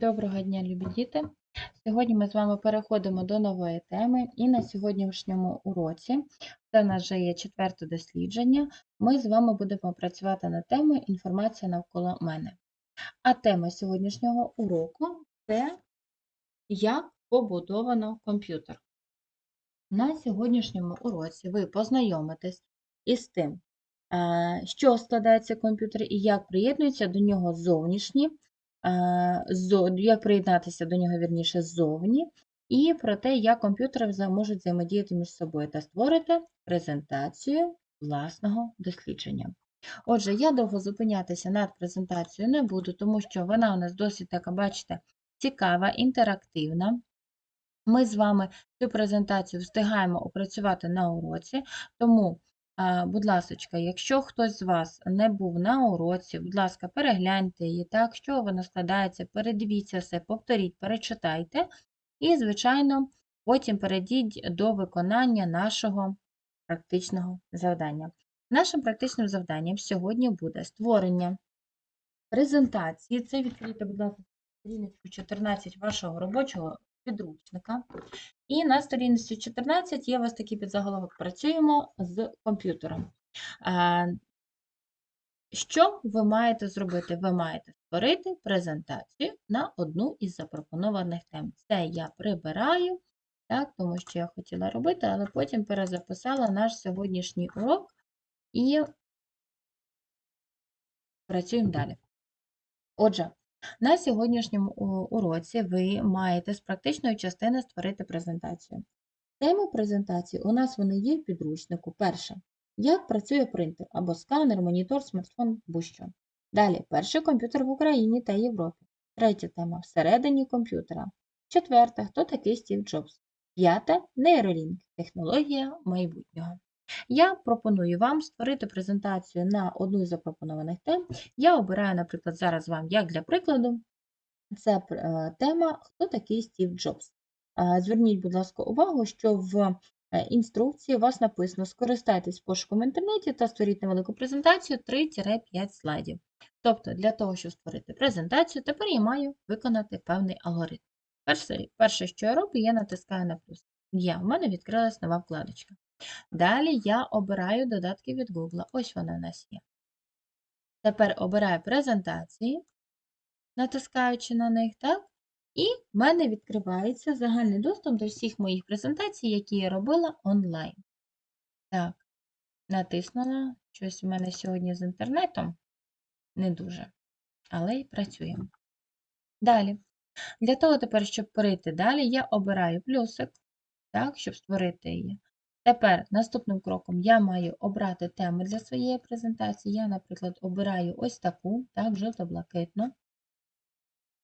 Доброго дня, любі діти! Сьогодні ми з вами переходимо до нової теми, і на сьогоднішньому уроці, це в нас вже є четверте дослідження, ми з вами будемо працювати на тему інформація навколо мене. А тема сьогоднішнього уроку це як побудовано комп'ютер. На сьогоднішньому уроці ви познайомитесь із тим, е, що складається комп'ютер і як приєднуються до нього зовнішні зо- як приєднатися до нього вірніше ззовні, і про те, як комп'ютери можуть взаємодіяти між собою та створити презентацію власного дослідження. Отже, я довго зупинятися над презентацією не буду, тому що вона у нас досить така, бачите, цікава, інтерактивна. Ми з вами цю презентацію встигаємо опрацювати на уроці, тому Будь ласка, якщо хтось з вас не був на уроці, будь ласка, перегляньте її так, що вона складається, передивіться все, повторіть, перечитайте, і, звичайно, потім перейдіть до виконання нашого практичного завдання. Нашим практичним завданням сьогодні буде створення презентації. Це відкрийте, будь ласка, сторіночку 14 вашого робочого підручника. І на сторінці 14 є у вас такий підзаголовок Працюємо з комп'ютером. Що ви маєте зробити? Ви маєте створити презентацію на одну із запропонованих тем. Це я прибираю, так, тому що я хотіла робити, але потім перезаписала наш сьогоднішній урок і працюємо далі. Отже, на сьогоднішньому уроці ви маєте з практичної частини створити презентацію. Теми презентації у нас вони є в підручнику. Перше. Як працює принтер або сканер, монітор, смартфон, будь-що. Далі. Перший комп'ютер в Україні та Європі. Третя тема всередині комп'ютера. Четверта. Хто такий Стів Джобс? П'ята нейролінк. Технологія майбутнього. Я пропоную вам створити презентацію на одну із запропонованих тем. Я обираю, наприклад, зараз вам, як для прикладу, це е, тема Хто такий Стів Джобс. Е, Зверніть, будь ласка, увагу, що в е, інструкції у вас написано скористайтесь пошуком в інтернеті та створіть невелику презентацію 3-5 слайдів. Тобто, для того, щоб створити презентацію, тепер я маю виконати певний алгоритм. Перше, перше що я роблю, я натискаю на плюс. Є, в мене відкрилась нова вкладочка. Далі я обираю додатки від Google. Ось вони у нас є. Тепер обираю презентації, натискаючи на них, так? І в мене відкривається загальний доступ до всіх моїх презентацій, які я робила онлайн. Так, натиснула. Щось у мене сьогодні з інтернетом не дуже, але й працюємо. Далі. Для того тепер, щоб перейти далі, я обираю плюсик, так, щоб створити її. Тепер наступним кроком я маю обрати тему для своєї презентації. Я, наприклад, обираю ось таку, так, жовто-блакитну.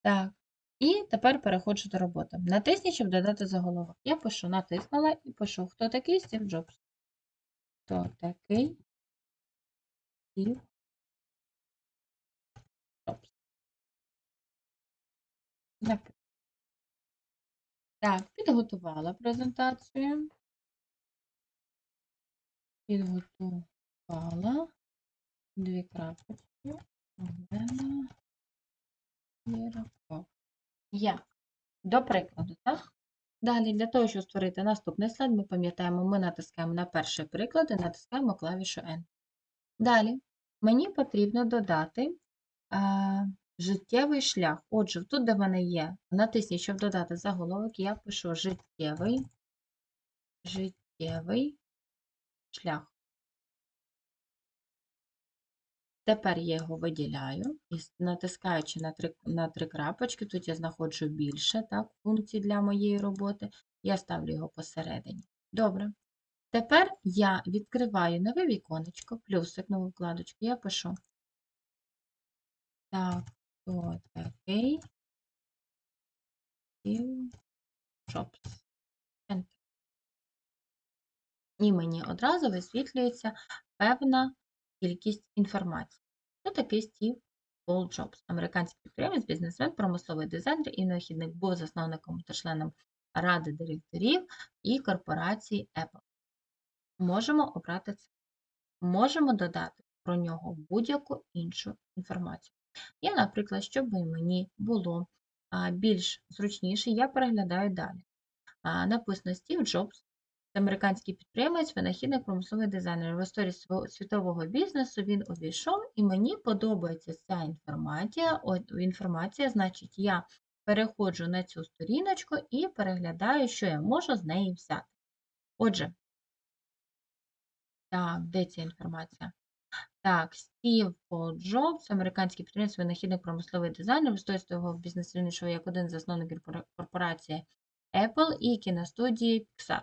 Так. І тепер переходжу до роботи. Натисніть, щоб додати заголовок. Я пишу, натиснула і пишу, хто такий Стів Джобс. Хто такий Стів Джобс. Так, підготувала презентацію. Підготувала дві крапочки. Олена Єраков. Я. До прикладу, так? Далі, для того, щоб створити наступний слайд, ми пам'ятаємо, ми натискаємо на перший приклад і натискаємо клавішу N. Далі, мені потрібно додати а, життєвий шлях. Отже, тут, де в мене є, натисніть, щоб додати заголовок, я пишу життєвий, життєвий шлях. Тепер я його виділяю і натискаючи на три, на три крапочки, тут я знаходжу більше так, функцій для моєї роботи, я ставлю його посередині. Добре. Тепер я відкриваю нове віконечко, плюсик, нову вкладочку, я пишу. Так, хто такий. Enter. І мені одразу висвітлюється певна кількість інформації. Хто такий Стів Пол Джобс? Американський підприємець, бізнесмен, промисловий дизайнер і винахідник був засновником та членом ради директорів і корпорації Apple. Можемо обрати це. Можемо додати про нього будь-яку іншу інформацію. Я, наприклад, щоб мені було більш зручніше, я переглядаю далі. Написано Стів Джобс, це американський підприємець, винахідник, промисловий дизайнер. В історії світового бізнесу він увійшов, і мені подобається ця інформація. От інформація, значить, я переходжу на цю сторіночку і переглядаю, що я можу з неї взяти. Отже, так, де ця інформація? Так, Стів Пол Джобс, американський підприємець, винахідник, промисловий дизайнер, виступив його в бізнес шоу як один з засновників корпорації Apple і кіностудії Pixar.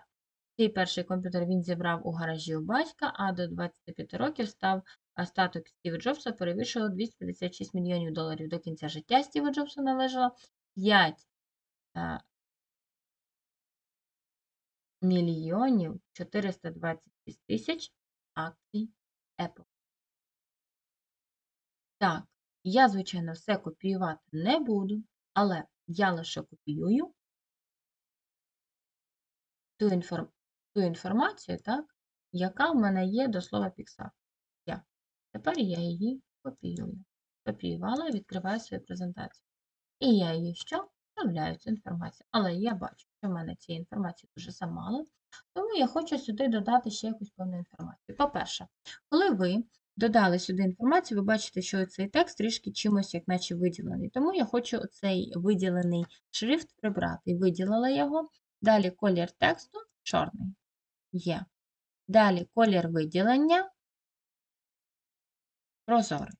Свій перший комп'ютер він зібрав у гаражі у батька, а до 25 років став статок Стіва Джобса перевищував 256 мільйонів доларів. До кінця життя Стіва Джобса належало 5 мільйонів 426 тисяч акцій Apple. Так, я, звичайно, все копіювати не буду, але я лише копіюю ту, інформ... ту інформацію, так, яка в мене є до слова Pixar. Я. Тепер я її копіюю. Копіювала, відкриваю свою презентацію. І я її що? Вставляю цю інформацію. Але я бачу, що в мене цієї інформації дуже замало, тому я хочу сюди додати ще якусь певну інформацію. По-перше, коли ви додали сюди інформацію, ви бачите, що цей текст трішки чимось, як наче виділений. Тому я хочу цей виділений шрифт прибрати. Виділила його. Далі колір тексту чорний. Є. Далі колір виділення прозорий.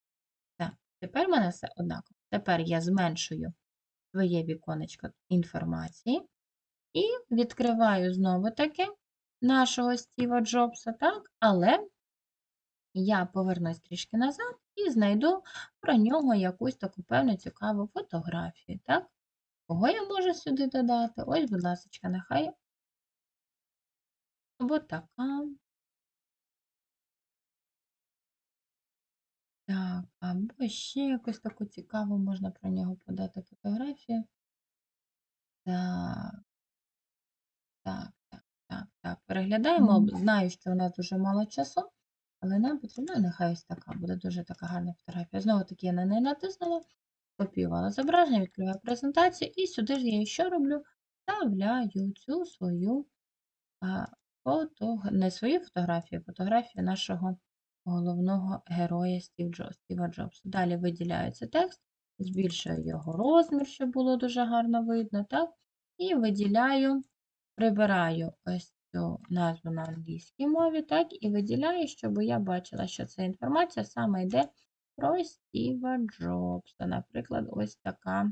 Так, тепер в мене все однаково. Тепер я зменшую своє віконечко інформації і відкриваю знову таки нашого Стіва Джобса, так, але я повернусь трішки назад і знайду про нього якусь таку певну цікаву фотографію, так? Кого я можу сюди додати? Ось, будь ласка, нехай. Або така. Так, або ще якусь таку цікаву можна про нього подати фотографію. Так. Так, так, так, так. Переглядаємо. Знаю, що у нас дуже мало часу, але нам потрібно, нехай ось така буде дуже така гарна фотографія. Знову таки я на неї натиснула, копіювала зображення, відкриваю презентацію, і сюди ж я що роблю? Вставляю цю свою а, фото, не свою фотографію, а фотографію нашого головного героя Стів Джо, Стіва Джобса. Далі виділяється текст, збільшую його розмір, щоб було дуже гарно видно, так? І виділяю, прибираю ось цю назву на англійській мові, так, і виділяю, щоб я бачила, що ця інформація саме йде про Стіва Джобса. Наприклад, ось така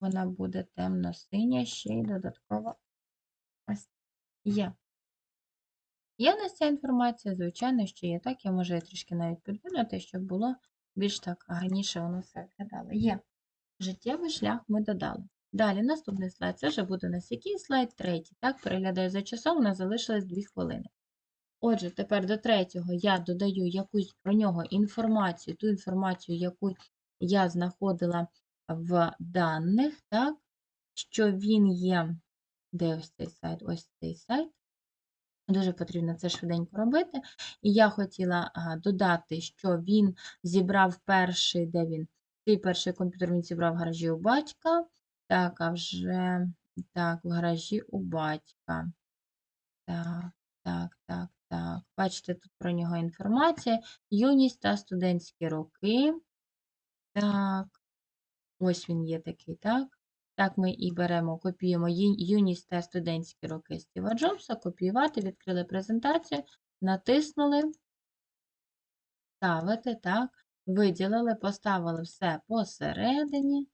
вона буде темно-синя, ще й додатково ось є. Є в ця інформація, звичайно, що є так, я можу її трішки навіть підвинути, щоб було більш так гарніше воно все виглядало. Є. Життєвий шлях ми додали. Далі наступний слайд. Це вже буде у нас який слайд? Третій. Так, переглядаю за часом, у нас залишилось 2 хвилини. Отже, тепер до третього я додаю якусь про нього інформацію, ту інформацію, яку я знаходила в даних, так, що він є. Де ось цей сайт? Ось цей сайт. Дуже потрібно це швиденько робити. І я хотіла додати, що він зібрав перший, де він? Свій перший комп'ютер він зібрав в гаражі у батька. Так, а вже так, в гаражі у батька. Так, так, так, так. Бачите, тут про нього інформація. Юність та студентські роки. Так, ось він є такий, так. Так, ми і беремо, копіюємо юність та студентські роки Стіва Джобса, копіювати, відкрили презентацію, натиснули, ставити, так, виділили, поставили все посередині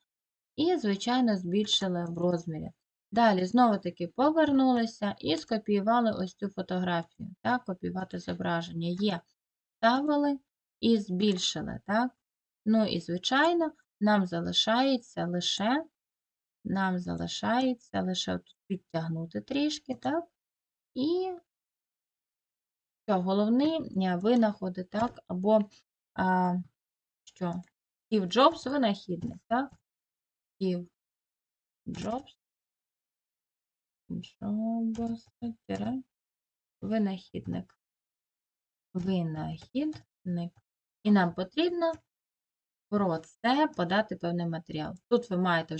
і, звичайно, збільшили в розмірі. Далі, знову-таки, повернулися і скопіювали ось цю фотографію. Так, копіювати зображення є. Ставили і збільшили, так? Ну і, звичайно, нам залишається лише нам залишається лише тут підтягнути трішки, так? І що, головний е, винаходи, так? Або а, що? Стів Джобс винахідник, так? Стів Джобс. Джобс, винахідник. Винахідник. І нам потрібно про це подати певний матеріал. Тут ви маєте